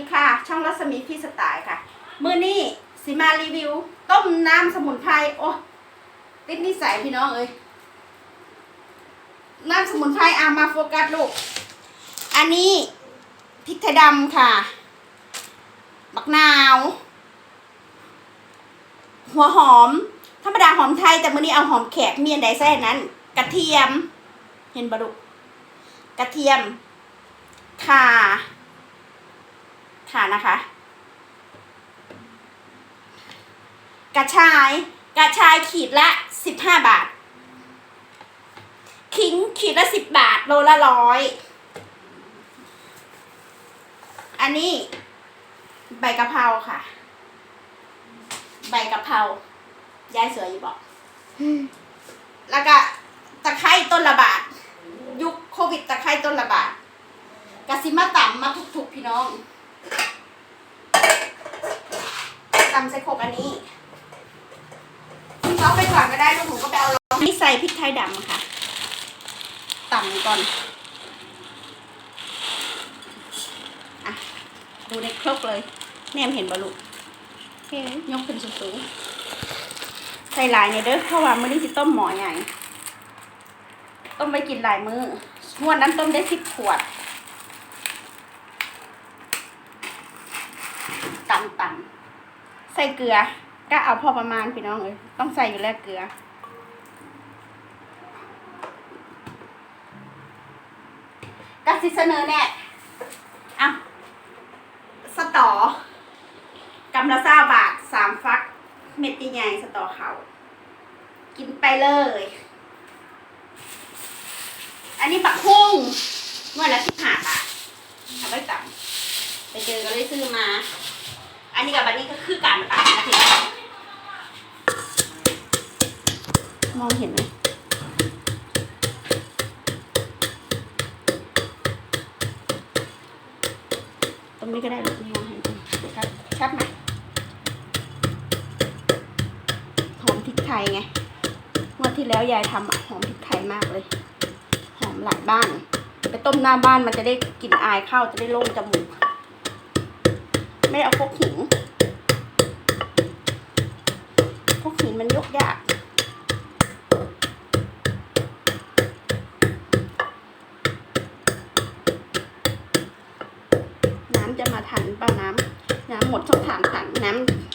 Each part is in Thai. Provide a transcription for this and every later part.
ดีค่ะ ช่องรัศมีพี่สไตล์ค่ะ มือนี้สิมารีวิว ต้มน้ำสมุนไพรโอ้ติดนิสัยพี่น้องเอ้ยน้ำสมุนไพรอามาโฟกัสลูก อันนี้พริกไทยดำค่ะบักนาว หัวหอม ธรรมดาหอมไทยแต่มือนี้เอาหอมแขกเมียนใดแซ่นั้น กระเทียม เห็นบดุกระเทียมข่า ค่ะนะคะ กระชาย กระชายขีดละสิบห้าบาท ขิงขีดละสิบบาท โลละร้อย อันนี้ ใบกะเพราค่ะ ใบกะเพรายายเสืออยู่บอก แล้วก็ตะไคร้ต้นละบาท ยุคโควิดตะไคร้ต้นละบาทกะซิมาต่ำมาทุกๆพี่น้อง ตำใส่โครกอันนี้เขาไปก่อนก็ได้แล้วผมก็ไปเอาลงนี่ใส่พริกไทยดำค่ะตำก่อนอะดูในครกเลย แนมเห็นบลูกเห็นยกขึ้นสูงๆใส่หลายในอยเด้อเพราะว่ามื้อนี้สิต้มหมอใหญ่ต้มไปกินหลายมื้องวดนั้นต้มได้สิบขวดตำตำ ใส่ เกลือ ก็เอาพอประมาณพี่น้องเอ้ยต้องใส่อยู่แล้วเกลือ ก็สิเสนอแน่อะสตอกำละซาบาทสามฟัก เม็ดใหญ่สตอเขากินไปเลย อันนี้ปักหุ้งเมื่อละสิบห้าบาทเอาไปตัไปเจอก็เลยซื้อมา อันนี้กับอันนี้ก็คือการตัดนะพี่มองเห็นไหมตรงนี้ก็ได้หรือมองเห็นไหมชัดชัดไหมหอมพริกไทยไงงวดที่แล้วยายทำหอมพริกไทยมากเลย หอมหลายบ้าน ไปต้มหน้าบ้านมันจะได้กลิ่นอายเข้าจะได้โล่งจมูก ไม่เอาพวกหินพวกหินมันยกยากน้ำจะมาทันเปล่าน้ำน้ำหมดช่องทางถังน้ำ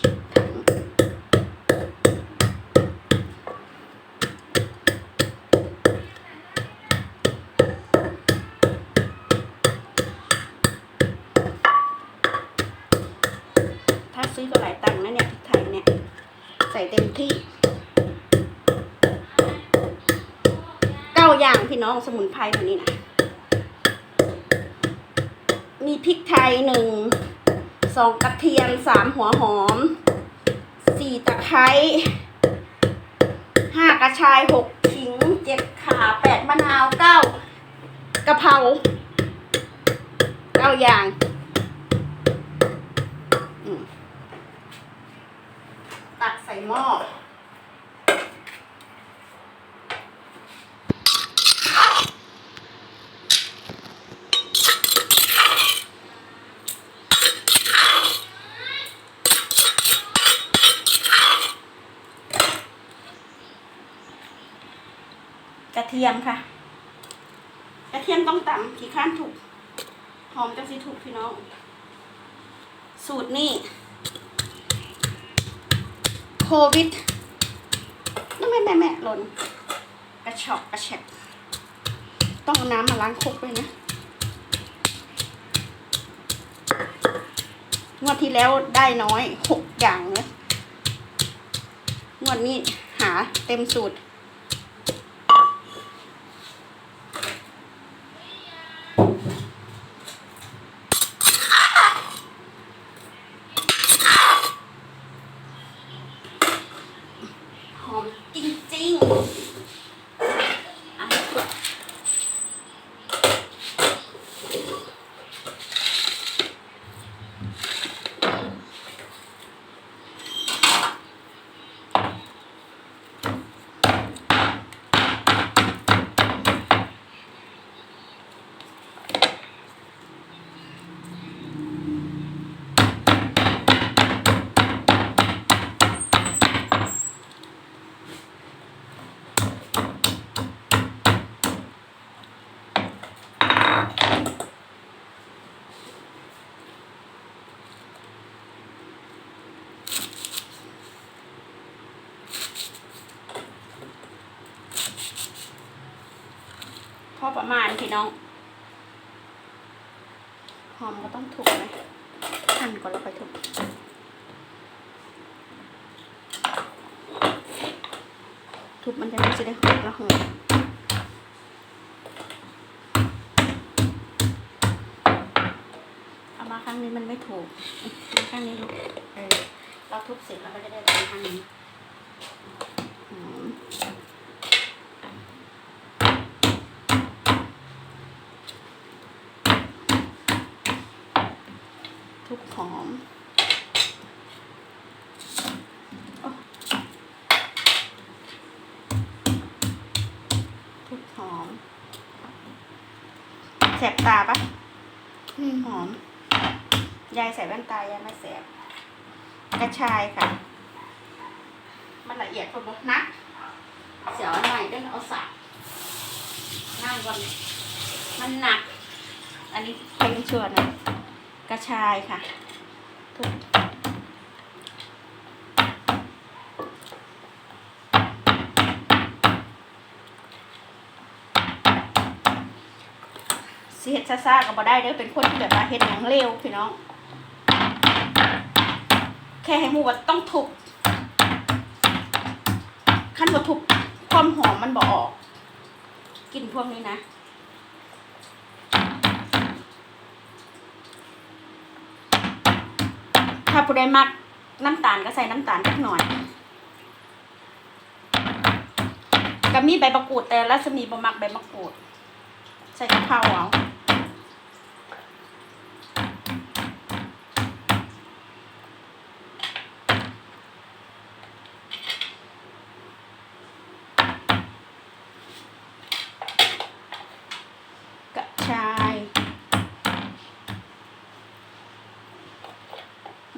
ซื้อก็หลายตังค์นะเนี่ยพริกไทยเนี่ย ใส่เต็มที่เก้าอย่างพี่น้องสมุนไพรตัวนี้นะมีพริกไทยหนึ่งสองกระเทียมสามหัวหอมสี่ตะไคร้ห้ากระชายหกขิงเจ็ดข่าแปดมะนาวเก้ากะเพราเก้าอย่างอืมตักใส่ หม้อกระเทียมค่ะ กระเทียมต้องตำขี้ข้านถูก หอมจังสิถูกพี่น้อง สูตรนี่ ควิดนั่นแม่แม่แม่หล่นกระชอกกระแฉกต้องเอาน้ำมาล้างครกด้วยนะงวดที่แล้วได้น้อยหกอย่างเลยงวดนี้หาเต็มสูตร หอมจริงๆอะ มาณพี่น้อง หอมก็ต้องถูกไหมหั่นก่อนแล้วค่อยถูกทุบมันจะไม่จะได้หอมละหอมเอามาครั้งนี้มันไม่ถูกมาครั้งนี้ลูกเออเราทุบเสร็จเราก็จะได้มาครั้งนี้หอม ทุบหอม ทุบหอม แสบตาปะอืมหอม ยายใส่แว่นตายายไม่แสบ กระชายค่ะ มันละเอียดพอบอกนักเสียวอันใหม่เด้วยเอาสับนั่งก่อนมันหนัก อันนี้ใครไม่ชวนนะ กระชายค่ะทุบสิเฮ็ดซ่าๆก็บ่ได้เด้อเป็นคนที่แบบว่าเฮ็ดหยังเร็วพี่น้อง แค่ให้หมูว่าต้องทุบขั้นว่าทุบความหอมมันบ่ออก กินพวกนี้นะ ถ้าผู้ใดมักน้ำตาลก็ใส่น้ำตาลนิดหน่อยก็มีใบมะกรูดแต่รัศมีบ่มักใบมะกรูด ใส่กะเพราเอากระชาย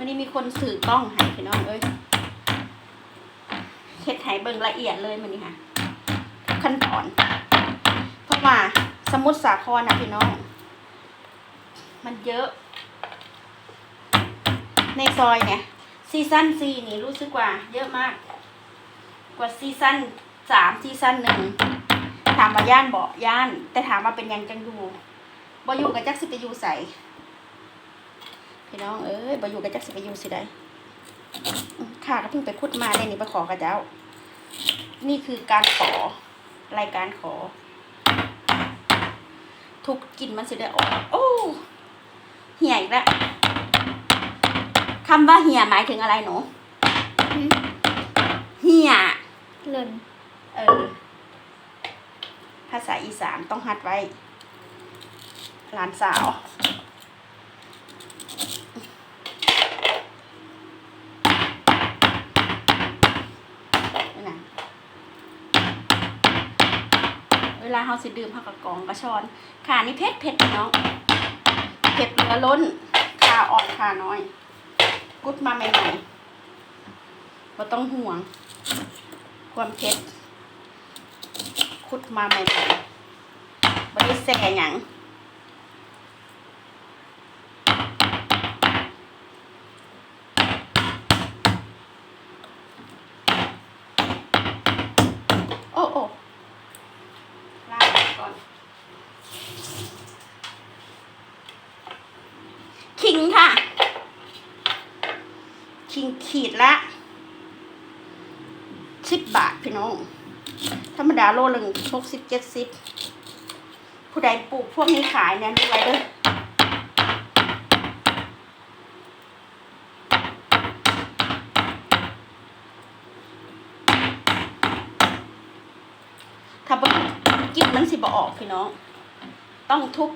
วันนี้มีคนสื่อกล้องห้พี่น้องเอ้ยเฮ็ดให้เบิ่งละเอียดเลยมันนี่ค่ะขั้นตอน เพราะว่าสมุทรสาครนะพี่น้อง มันเยอะ ในซอยเนี่ยซีซั่นซีนี่รู้สึกว่าเยอะมาก กว่าซีซั่นสามซีซั่นหนึ่งถามว่าย่านบอกย่าน แต่ถามว่าเป็นยังจังดูบอยู่กับจักสิไปอยู่ใส่ พี่น้องเอ้ยบ่อยู่กับจักสิไปอยู่สิได้อืมข้าก็เพิ่งไปคุดมาได้นี่ไปขอกับเจ้า นี่คือการขอรายการขอ ทุกกลินมันสิได้ออกโอ้เหี่ยอีกแล้วคำว่าเหี่ยหมายถึงอะไรหนูอืมเหี่ยเลินเออ ภาษาอีสานต้องหัดไว้หลานสาวนี่นะ เวลาเขาสิดื่มเขากับกองกระชอนขานี่เผ็ดเผ็ดพี่น้องเผ็ดเหลือล้นขาอ่อนขาน้อย กุดมาใหม่ๆเราต้องห่วง ความเผ็ด ขุดมาใหม่ๆบริแซ่หยังโอ้โอ้ล้างก่อน คิงค่ะ คิงขีดละสิบบาทพี่น้อง ธรรมดาโลหนึ่งหกสิบเจ็ดสิบผู้ใดปลูกพวกนี้ขายเนี่ยดูไว้เด้อถ้าบกินมันสิบ่ออกพี่น้อง ต้องทุบ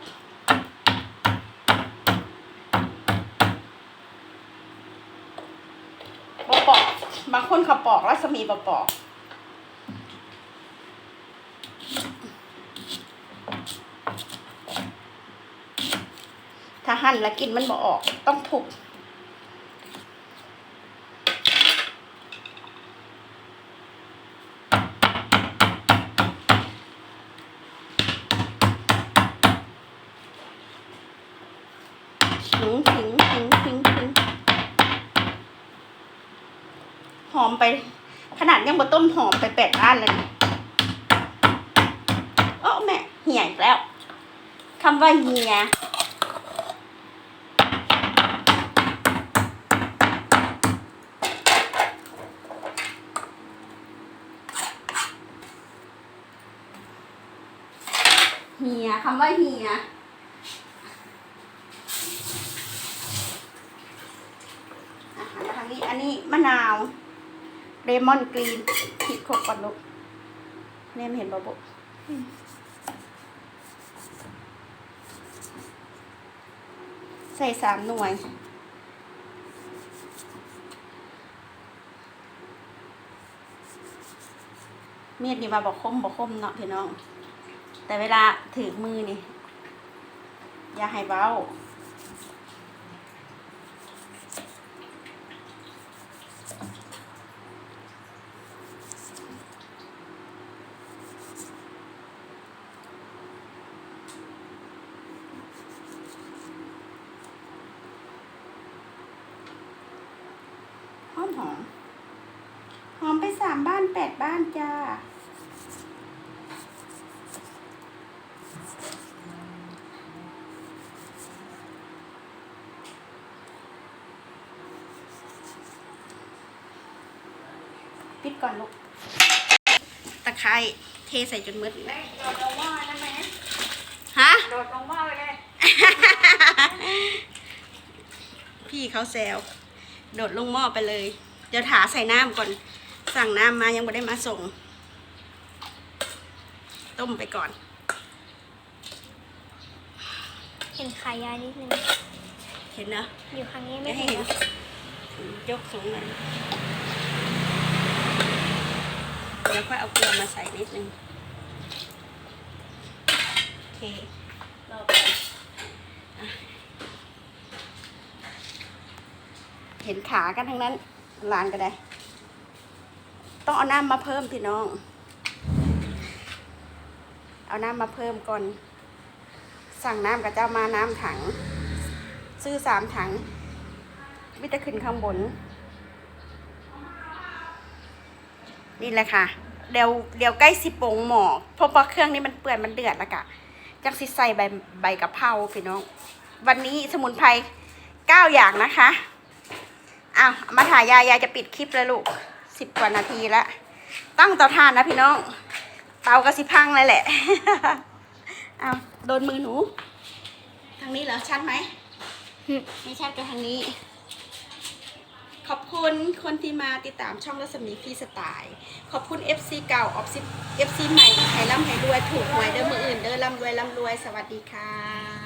ปอก บางคนเขาปอกแล้วสมีปปอกถ้าหั่นแล้วกินมันบ่ออก ต้องทุบถึงถึงถึงถึงถึงห อมไป ขนาดยังบ่ต้มหอมไปแปดบ้านเลยโอ้แม่เหี่ยอีกแล้วคำว่าเฮียเฮียคำว่าเฮียอะหันมาทางนี้อันนี้มะนาว เลมอนกรีนผิดขบก่อนลูกเนมเห็นบ่บุใส่สามหน่วย เมียดนี่มาบอกคมบอกคมเนาะพี่น้อง แต่เวลาถือมือนี่ อย่าให้เบา หอมหอมหอมไปสามบ้านแปดบ้านจ้า ปิดก่อนลูก ตะไคร้เทใส่จนมืดเลยโดดลงหม้อได้ไหมฮะ โดดลงหม้อไปเลย พี่เขาแซว โดดลงหม้อไปเลย เดี๋ยวถาใส่น้ำก่อน สั่งน้ำมายังไม่ได้มาส่ง ต้มไปก่อน เห็นขายายนิดนึง เห็นเนอะอยู่ข้างนี้เดี๋ไม่ยวให้เห็นเห็นเหรอยกสูงหน่อยแล้วก็เอาเกลือมาใส่นิดนึง โอเครอไปอะเห็นขากันทั้งนั้นหลานก็ได้ ต้องเอาน้ำมาเพิ่มพี่น้อง เอาน้ำมาเพิ่มก่อน สั่งน้ำกับเจ้ามาน้ำถัง ซื้อสามถังวิตาขึ้นข้างบน นี่แหละค่ะ เดี๋ยวเดี๋ยวใกล้สิโปงหมอกเพราะว่าเครื่องนี้มันเปื่อยมันเดือดแล้วกะจักสิใส่ใบใบกะเพราพี่น้อง วันนี้สมุนไพรเก้าอย่างนะคะอ้าวมาถ่ายยายยายจะปิดคลิปแล้วลูก สิบกว่านาทีแล้วตั้งเตาถ่านนะพี่น้อง เตากระสิพังเลยแหละ เอาโดนมือหนู ทางนี้เหรอชัดไหม ไม่ใช่ก็ทางนี้ ขอบคุณคนที่มาติดตามช่องรัศมีพี่สไตล์ ขอบคุณ FC เก่าออฟซี FC ใหม่ให้ร่ำให้รวยถูกหวยเด้อมืออื่นเด้อร่ำรวยร่ำรวยสวัสดีค่ะ